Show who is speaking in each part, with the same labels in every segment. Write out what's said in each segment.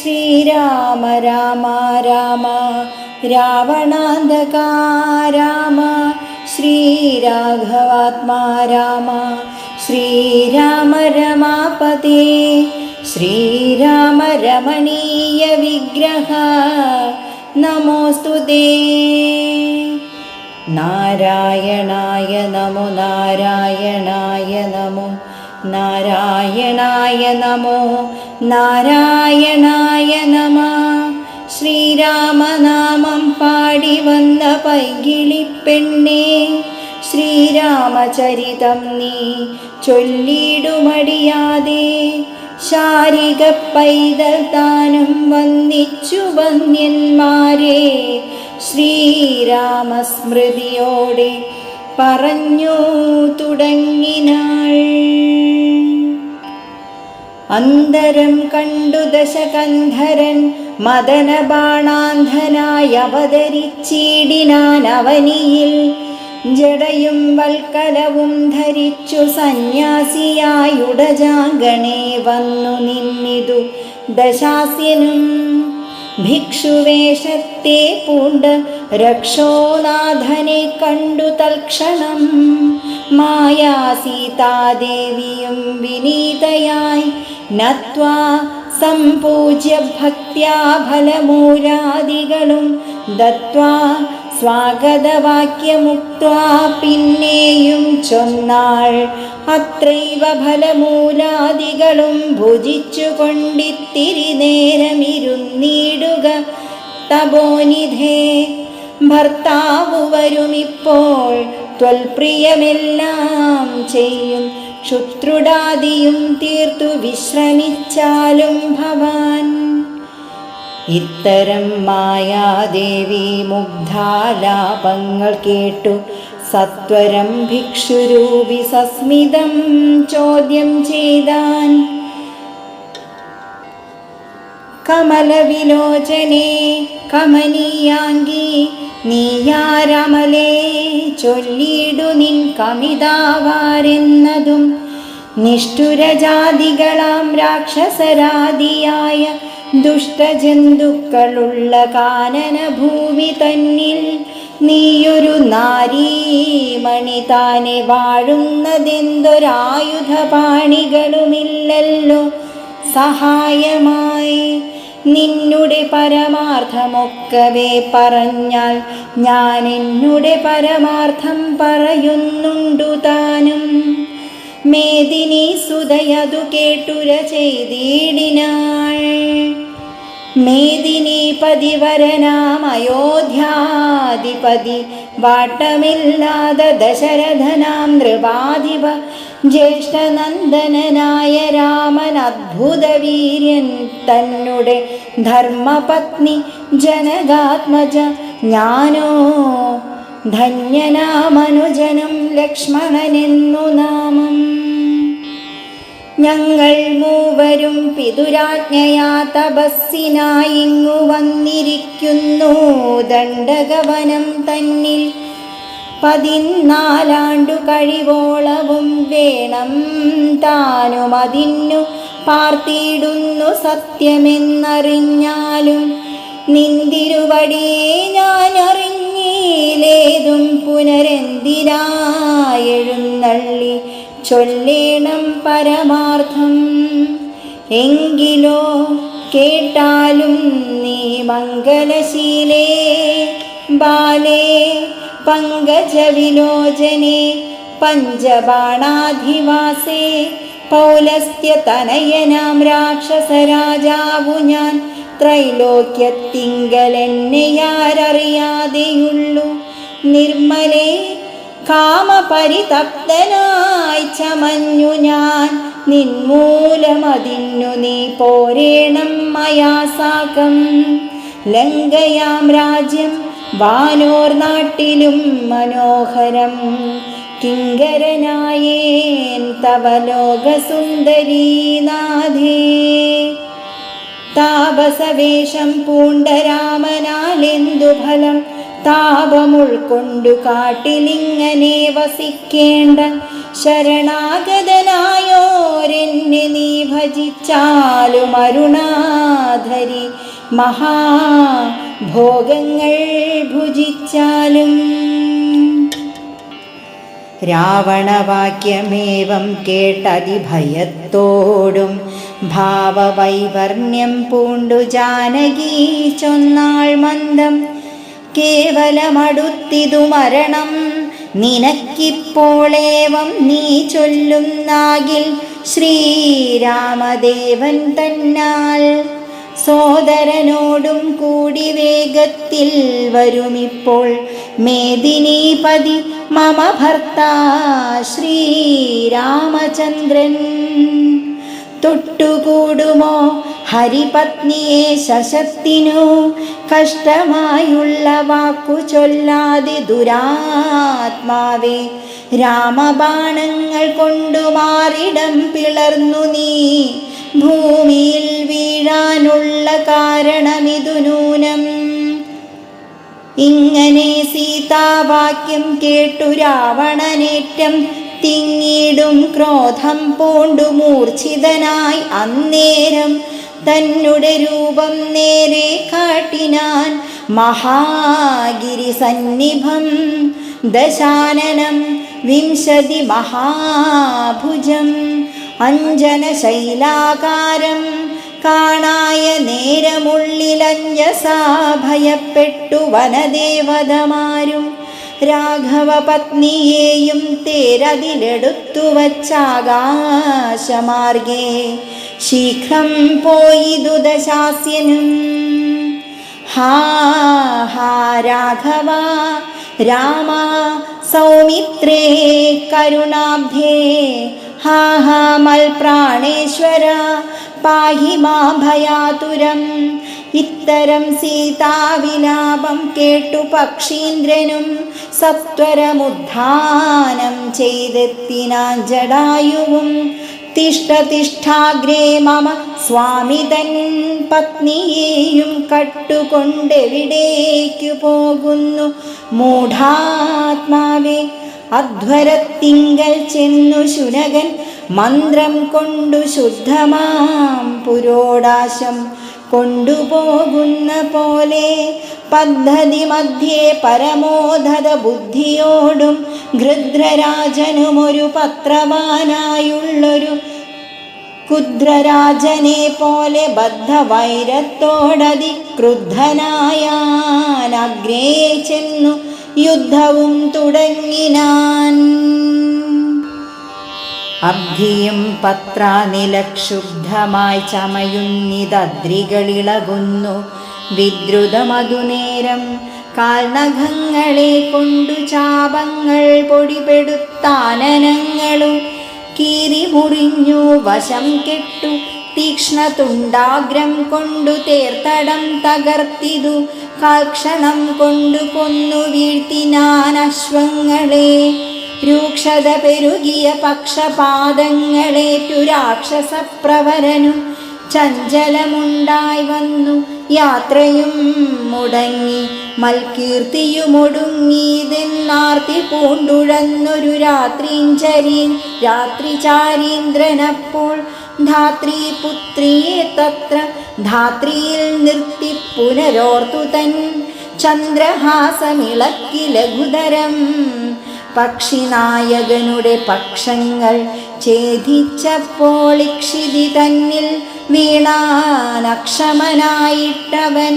Speaker 1: ശ്രീരാമ രാമ രാമ രാവണാന്തകാ രാമ ശ്രീരാഘവാത്മാ രാമ ശ്രീരാമ രമാപതേ ശ്രീരാമ രമണീയ വിഗ്രഹ നമോസ്തു നാരായണായ നമോ നാരായണായ നമോ നാരായണായ നമോ നാരായണായ നമ ശ്രീരാമനാമം പാടി വന്ന പൈകിളിപ്പെണ്ണേ ശ്രീരാമചരിതം നീ ചൊല്ലിടുമടിയാതെ. ശാരിക പൈതൽ താനും വന്നിച്ചു വന്യന്മാരെ ശ്രീരാമസ്മൃതിയോടെ പറഞ്ഞു തുടങ്ങിനാൾ അന്തരം കണ്ടു ദശകന്ധരൻ മദനബാണാന്ധനായി അവതരിച്ചീടിനാൻ അവനിയിൽ. ജടയും വൽക്കലവും ധരിച്ചു സന്യാസിയായുടജാഗണേ വന്നു നിന്നിതു ദശാസ്യനും. ഭിക്ഷുവേഷത്തെ പൂണ്ട് രക്ഷോനാഥനെ കണ്ടു തൽക്ഷണം. മായാ സീതാദേവിയും വിനീതയായി നത്വാ സംപൂജ്യ ഭക്യാ ഫലമൂരാദികളും ദത്വാ സ്വാഗതവാക്യമുക്വാ പിന്നെയും ചൊന്നാൾ. അത്രൈവ ഫലമൂലാദികളും ഭുജിച്ചു കൊണ്ടിത്തിരി നേരമിരുന്നിടുക. തപോനിധേ ഭർത്താവ് വരുമിപ്പോൾ ത്വൽപ്രിയമെല്ലാം ചെയ്യും. ക്ഷുത്രുടാദിയും തീർത്തു വിശ്രമിച്ചാലും ഭവാൻ. ഇത്തരം മായാദേവി മുഗ്ധാലാപങ്ങൾ കേട്ടു. സത്വരം ഭിക്ഷുരൂപി സസ്മിതം ചോദ്യം ചെയ്താൻ. കമലവിലോചനെ കമനീയാങ്കി നീയാരമലേ ചൊല്ലിടു നിൻ കമിതാവാരെന്നതും. നിഷ്ഠുരജാതികളാം രാക്ഷസരാദിയായ ദുഷ്ടജന്തുക്കളുള്ള കാനനഭൂമി തന്നിൽ നീയൊരു നാരീമണി താനെ വാഴുന്നതെന്തൊരായുധപാണികളുമില്ലല്ലോ. സഹായമായി നിന്നുടെ പരമാർത്ഥമൊക്കവേ പറഞ്ഞാൽ ഞാൻ എന്നുടെ പരമാർത്ഥം പറയുന്നുണ്ടു താനും. മേദിനി സുതയതു കേട്ടുര ചെയ്തിടിനാൾ. മേദിനി പതിവരനാം അയോധ്യാധിപതി. വാട്ടമില്ലാതെ ദശരഥനാം നൃപാധിപ. ജ്യേഷ്ഠനന്ദനായ രാമൻ അദ്ഭുതവീര്യൻ തന്നെ ധർമ്മപത്നി ജനകാത്മജ. ഞാനോ ധന്യനാമനുജനം ലക്ഷ്മണനെന്നു നാമം. ഞങ്ങൾ മൂവരും പിതുരാജ്ഞയാ തപസ്സിനായിങ്ങു വന്നിരിക്കുന്നു. ദണ്ഡകവനം തന്നിൽ പതിനാലാണ്ടു കഴിവോളവും വേണം താനും അതിന്നു പാർത്തിയിടുന്നു സത്യമെന്നറിഞ്ഞാലും നിന്തിരുവടിയെ ഞാൻ അറിഞ്ഞിലേതും പുനരെന്തിനായെഴുന്നള്ളി ചൊല്ലേണം പരമാർത്ഥം. എങ്കിലോ കേട്ടാലും നീ മംഗലശീലേ. ബാലേ പങ്കജവിലോചനെ പഞ്ചബാണാധിവാസേ. പൗലസ്ത്യതനയനാം രാക്ഷസരാജാവു ഞാൻ. ത്രൈലോക്യത്തിങ്കലെന്നെയാരറിയാതെയുള്ളു നിർമ്മലേ കാമപരിതപ്തനായി ചമഞ്ഞു ഞാൻ. നിന്മൂലമതിന്നു നീ പോരേണം മയാസാകം ലങ്കയാം രാജ്യം വാനോർ നാട്ടിലും മനോഹരം. കിങ്കരനായേൻ തവ ലോകസുന്ദരീനാഥേ താപസവേഷം പൂണ്ടരാമനാലെന്തു ഫലം? താപമുൾക്കൊണ്ടു കാട്ടിലിങ്ങനെ വസിക്കേണ്ട ശരണാഗതനായോരെന്നെ നീ ഭജിച്ചാലും അരുണാധരി മഹാഭോഗങ്ങൾ ഭുജിച്ചാലും. രാവണവാക്യമേവം കേട്ടതിഭയത്തോടും ഭാവവൈവർണ്യം പൂണ്ടു ജാനകി ചൊന്നാൾ മന്ദം കേവലമടുത്തിതു മരണം. നിനക്കിപ്പോളേവം നീ ചൊല്ലുന്നാകിൽ ശ്രീരാമദേവൻ തന്നാൽ. സോദരനോടും കൂടി വേഗത്തിൽ വരുമിപ്പോൾ. മേദിനീപതി മമ ഭർത്താ ശ്രീരാമചന്ദ്രൻ. തൊട്ടുകൂടുമോ? ഹരിപത്നിയെ ശശത്തിനു കഷ്ടമായുള്ള വാക്കു ചൊല്ലാതെ ദുരാത്മാവേ രാമബാണങ്ങൾ കൊണ്ടു മാറിടം പിളർന്നു നീ. ഭൂമിയിൽ വീഴാനുള്ള കാരണമിതു നൂനം. ഇങ്ങനെ സീതാവാക്യം കേട്ടു രാവണനേറ്റം തിങ്ങിടും ക്രോധം പൂണ്ടു മൂർച്ഛിതനായി അന്നേരം തന്നുടെ രൂപം നേരെ കാട്ടിനാൻ മഹാഗിരി സന്നിഭം ദശാനനം വിംശതി മഹാഭുജം അഞ്ജന ശൈലാകാരം കാണായ നേരമുള്ളിലഞ്ജസാ ഭയപ്പെട്ടു വനദേവതമാരും രാഘവപത്നിയെയും തേരതിലെടുത്തു വച്ചാകാശമാർഗേ. ശീഘ്രം പോയിതു ദശാസ്യനും. ഹാ ഹാ രാഘവ രാമ സൗമിത്രേ കരുണാബ്ധേ. ഹാ ഹാ മൽപ്രാണേശ്വര പാഹി മാ ഭയാതുരം. ഇത്തരം സീതാവിലാപം കേട്ടു പക്ഷീന്ദ്രനും സത്വരമുദ്ധാനം ചെയ്തെത്തിനാൻ ജടായുവും തിഷ്ട തിഷ്ഠാഗ്രേ മമ സ്വാമി തൻ പത്നിയെയും കട്ടുകൊണ്ടെവിടേക്കു പോകുന്നു. മൂഢാത്മാവേ അധ്വരത്തിങ്കൽ ചെന്നു ശുനകൻ മന്ത്രം കൊണ്ടു ശുദ്ധമാം പുരോടാശം കൊണ്ടുപോകുന്ന പോലെ പദ്ധതി മധ്യേ പരമോധത ബുദ്ധിയോടും ഗൃധ്രരാജനും ഒരു പത്രവാനായുള്ളൊരു കുദ്രരാജനെ പോലെ ബദ്ധവൈരത്തോടതി ക്രുദ്ധനായാൻ അഗ്രേ ചെന്നു യുദ്ധവും തുടങ്ങിനാൻ. അബ്ധിയും പത്രാനിലക്ഷുബ്ധമായി ചമയുന്നിതദ്രികളിളകുന്നു. വിദ്രുതമതുനേരം കാൽനഖങ്ങളെ കൊണ്ടു ചാപങ്ങൾ പൊടിപെടുത്താനനങ്ങളും കീറി മുറിഞ്ഞു വശം കെട്ടു. തീക്ഷ്ണതുണ്ടാഗ്രം കൊണ്ടു തേർത്തടം തകർത്തിതു. കാക്ഷണം കൊണ്ടു കൊന്നു വീഴ്ത്തിനാൻ അശ്വങ്ങളെ രൂക്ഷത പെരുകിയ പക്ഷപാതങ്ങളേറ്റു രാക്ഷസപ്രവരനും ചഞ്ചലമുണ്ടായി വന്നു. യാത്രയും മുടങ്ങി മൽകീർത്തിയുമൊടുങ്ങിയതെന്നാർത്തി പൂണ്ടുഴന്നൊരു രാത്രീഞ്ചരീൻ രാത്രി ചാരീന്ദ്രനപ്പോൾ ധാത്രി പുത്രിയെ തത്ര ധാത്രിയിൽ നിർത്തി പുനരോർത്തു തൻ ചന്ദ്രഹാസമിളക്കി ലഘുതരം പക്ഷിനായകനുടെ പക്ഷങ്ങൾ ഛേദിച്ചപ്പോൾ ഇക്ഷിതി തന്നിൽ വീണാനക്ഷമനായിട്ടവൻ.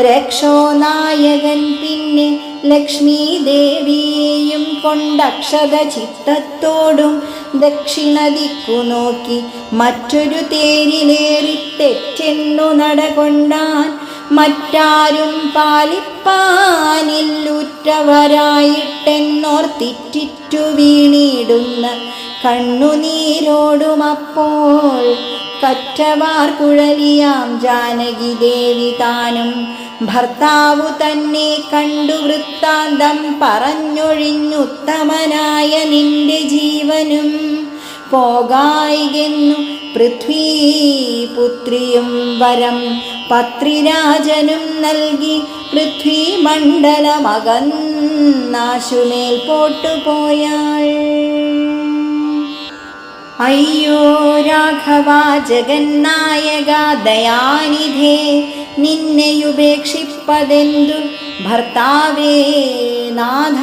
Speaker 1: രക്ഷോനായകൻ പിന്നെ ലക്ഷ്മി ദേവിയെയും കൊണ്ടക്ഷത ചിത്തത്തോടും ദക്ഷിണദിക്കു നോക്കി മറ്റൊരു തേരിലേറി തെറ്റെന്നു നടകൊണ്ടാൻ മറ്റാരും പാലിപ്പാനില്ലുറ്റവരായിട്ടെന്നോർത്തിറ്റിറ്റു വീണിടുന്ന കണ്ണുനീരോടുമപ്പോൾ കറ്റവാർ കുഴലിയാം ജാനകി ദേവി താനും. ഭർത്താവു തന്നെ കണ്ടു വൃത്താന്തം പറഞ്ഞൊഴിഞ്ഞുത്തമനായ നിന്റെ ജീവനും. പോകായികെന്നു പൃഥ്വീപുത്രിയും വരം പത്രിരാജനും നൽകി പൃഥ്വി മണ്ഡലമകന്നാശുമേൽ പോട്ടുപോയാൾ. അയ്യോ രാഘവ ജഗന്നായക ദയാനിധേ നിന്നെയുപേക്ഷിപ്പതെന്തു? ഭർത്താവേ നാഥ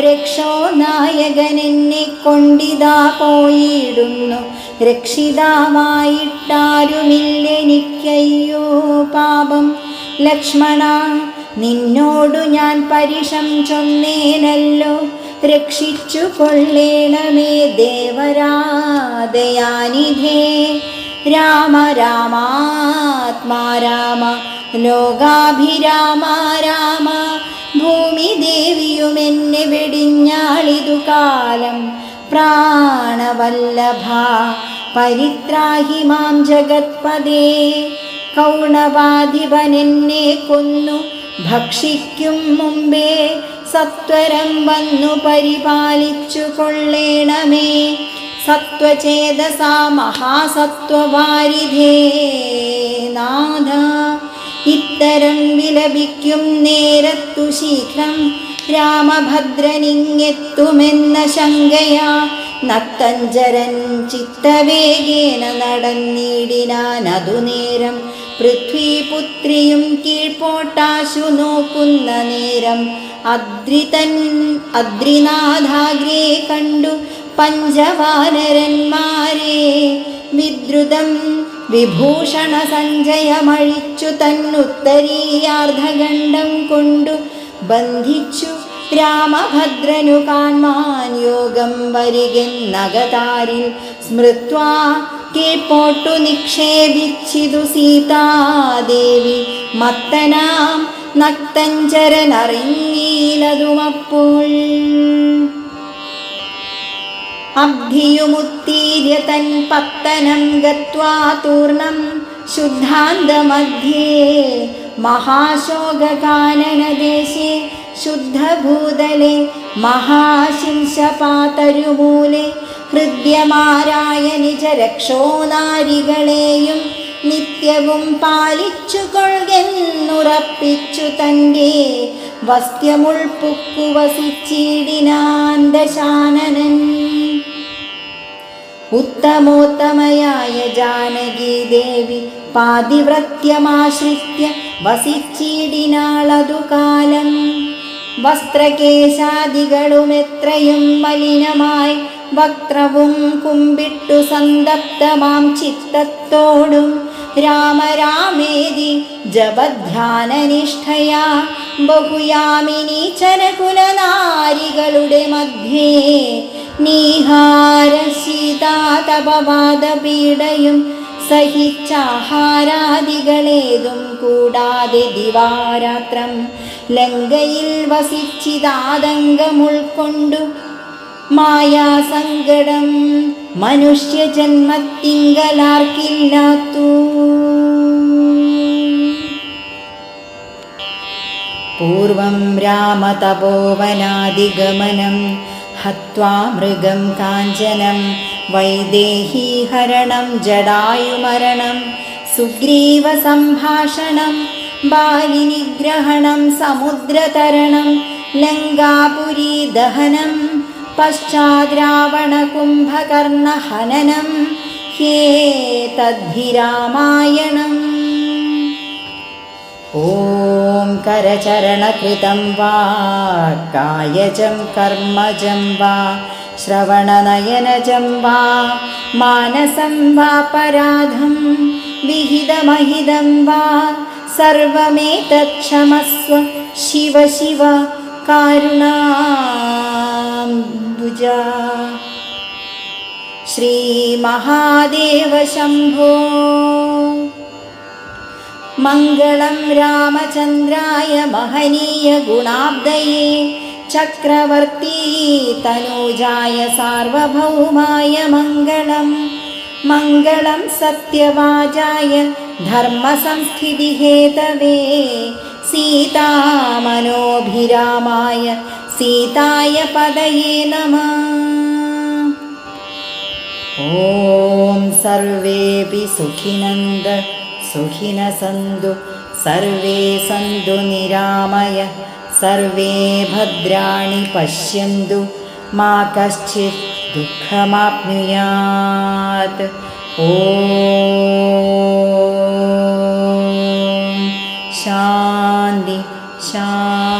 Speaker 1: രക്ഷോ നായകൻ എന്നെ കൊണ്ടിതാ പോയിടുന്നു. രക്ഷിതാവായിട്ടാരുമില്ലെനിക്കയ്യോ പാപം. ലക്ഷ്മണ നിന്നോടു ഞാൻ പരിഷം ചൊന്നേനല്ലോ. രക്ഷിച്ചു കൊള്ളേണമേ ദേവരാദയാനിധേ രാമ രാമാത്മാ രാമ. ലോകാഭിരാമ രാമ. ഭൂമി ദേവിയുമെന്നെ വെടിഞ്ഞാളിതു കാലം പ്രാണവല്ലഭ. പരിത്രാഹി മാം ജഗത്പദേ കൗണവാധിപനെന്നെ കൊന്നു. ഭക്ഷിക്കും മുമ്പേ സത്വരം വന്നു പരിപാലിച്ചു കൊള്ളേണമേ. സത്വചേതസാ മഹാസത്വവാരിധേ നാഥ. ഇത്തരം വിലപിക്കും നേരത്തു ശീഘ്രം രാമഭദ്രനിങ്ങെത്തുമെന്ന ശങ്കയാ. നത്തഞ്ചരൻ ചിത്തവേഗേന നടന്നിടിനാൻ അതു നേരം. പൃഥ്വിപുത്രിയും കീഴ്പോട്ടാശു നോക്കുന്ന നേരം. അദ്രിതൻ അദ്രിനാഥാഗ്രേ കണ്ടു പഞ്ചവാനരന്മാരെ. വിദ്രുതം വിഭൂഷണ സഞ്ജയമഴിച്ചു തന്നുത്തരീയാർദ്ധഖണ്ഡം കൊണ്ടു ബന്ധിച്ചു രാമഭദ്രനു കാൺമാൻ യോഗം വരികെന്നകതാരിൽ സ്മൃത്വാ കീഴ്പോട്ടു നിക്ഷേപിച്ചിതു സീതാദേവി. മത്തനാം നക്തഞ്ചരനറിഞ്ഞീലതുമപ്പോൾ അബ്ധിയുമുത്തീര്യ തൻ പത്തനം ഗത്വാ തൂർണം ശുദ്ധാന്തമധ്യേ മഹാശോകാനനദേശേ ശുദ്ധഭൂതലെ മഹാശിംശപാതരുമൂലെ ഹൃദ്യമാരായ നിജ രക്ഷോനാരികളെയും നിത്യവും പാലിച്ചു കൊഴുകെന്നുറപ്പിച്ചു തന്റെ വസ്ത്യമുൾപ്പുക്കു വസിച്ചിടിനാന്തശാനനൻ ഉത്തമോത്തമയായ ജാനകീദേവി പാതിവ്രത്യമാശ്രിത്യ വസിച്ചിടിനാളതു കാലം വസ്ത്രകേശാദികളുമെത്രയും മലിനമായി വക്രവും കുമ്പിട്ടു സന്തപ്തമാം ചിത്തത്തോടും. രാമരാമേതി ജപധ്യാനനിഷ്ഠയാ. ബഹുയാമിനി ചരകുലനാരികളുടെ മധ്യേ. നീഹാര സീതാതപവാദപീഡയും സഹിച്ചാഹാരാദികളേതും കൂടാതെ ദിവാരാത്രം ലങ്കയിൽ വസിച്ചിതാതങ്കമുൾക്കൊണ്ടു മായാസങ്കടം മനുഷ്യജന്മത്തിങ്കലാർക്കില്ലാത്തു. പൂർവം രാമതപോവനാദിഗമനം ഹത്വാ മൃഗം കാഞ്ചനം वैदेहीहरणं जडायुमरणं सुग्रीवसम्भाषणं बालिनिग्रहणं समुद्रतरणं लङ्गापुरीदहनं पश्चाद्रावणकुम्भकर्णहननं हे तद्धि रामायणम् ॐ करचरणकृतं वा कायजं कर्मजं वा श्रवणनयनजं वा मानसं वापराधं विहितमहिदं वा सर्वमेतत्क्षमस्व शिव शिव कारुणाम्बुजा। श्रीमहादेव शम्भो। मङ्गलं रामचन्द्राय महनीय गुणाब्दये ചക്രവർത്തി തനൂജായ സാർവഭൗമായ മംഗളം. മംഗളം സത്യവാചായ ധർമ്മസംസ്ഥിതിഹേതവേ സീതാമനോഭിരാമായ സീതായ പദയേ നമ. ഓം സർവേപി സുഖിനന്ദ സുഖിന സന്തു സർവേ സന്തു നിരാമയ. सर्वे भद्राणि पश्यन्तु मा कश्चित् दुःखमाप्नुयात्। शान्ति शान्ति शान्ति